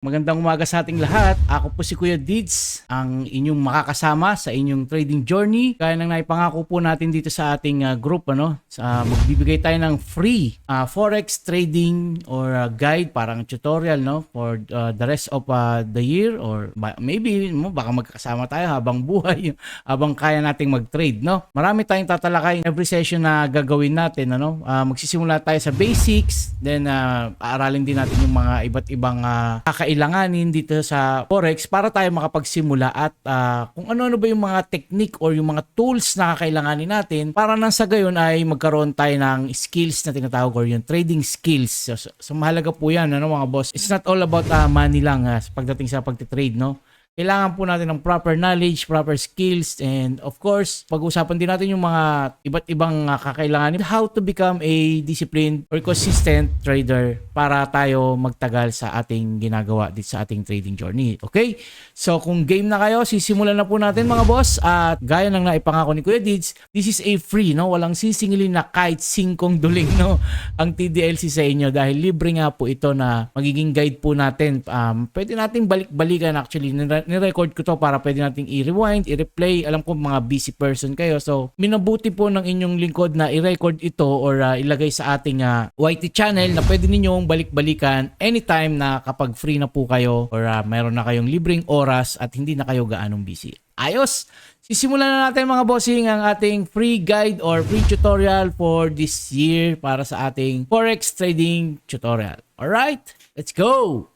Magandang umaga sa ating lahat. Ako po si Kuya Dids, ang inyong makakasama sa inyong trading journey. Kaya nang naipangako po natin dito sa ating uh, group, ano, sa magbibigay tayo ng free uh, forex trading or uh, guide, parang tutorial, no, for uh, the rest of uh, the year or maybe mo baka magkakasama tayo habang buhay, habang kaya nating mag-trade, no. Marami tayong tatalakay every session na gagawin natin, ano. Uh, magsisimula tayo sa basics, then uh, aaralin din natin yung mga iba't ibang uh, kakailanganin dito sa Forex para tayo makapagsimula at ah, kung ano-ano ba yung mga technique or yung mga tools na kakailanganin natin para nang sa gayon ay magkaroon tayo ng skills na tinatawag or yung trading skills. So, so, so mahalaga po yan, ano mga boss. It's not all about ah, money lang ah, pagdating sa pagtitrade, no? Kailangan po natin ng proper knowledge, proper skills, and of course, pag-usapan din natin yung mga iba't ibang uh, kakailangan. How to become a disciplined or consistent trader para tayo magtagal sa ating ginagawa dito sa ating trading journey. Okay? So, kung game na kayo, sisimulan na po natin mga boss. At gaya ng naipangako ni Kuya Dids, this is a free, no? Walang sisingilin na kahit singkong duling, no? Ang TDLC sa inyo dahil libre nga po ito na magiging guide po natin. Um, pwede nating balik-balikan actually. Nire- Nirecord ko to para pwede nating i-rewind, i-replay. Alam ko mga busy person kayo. So, minabuti po ng inyong lingkod na i-record ito or uh, ilagay sa ating uh, YT channel na pwede ninyong balik-balikan anytime na kapag free na po kayo or uh, mayroon na kayong libreng oras at hindi na kayo gaanong busy. Ayos! Sisimulan na natin mga bossing ang ating free guide or free tutorial for this year para sa ating Forex trading tutorial. Alright, let's go!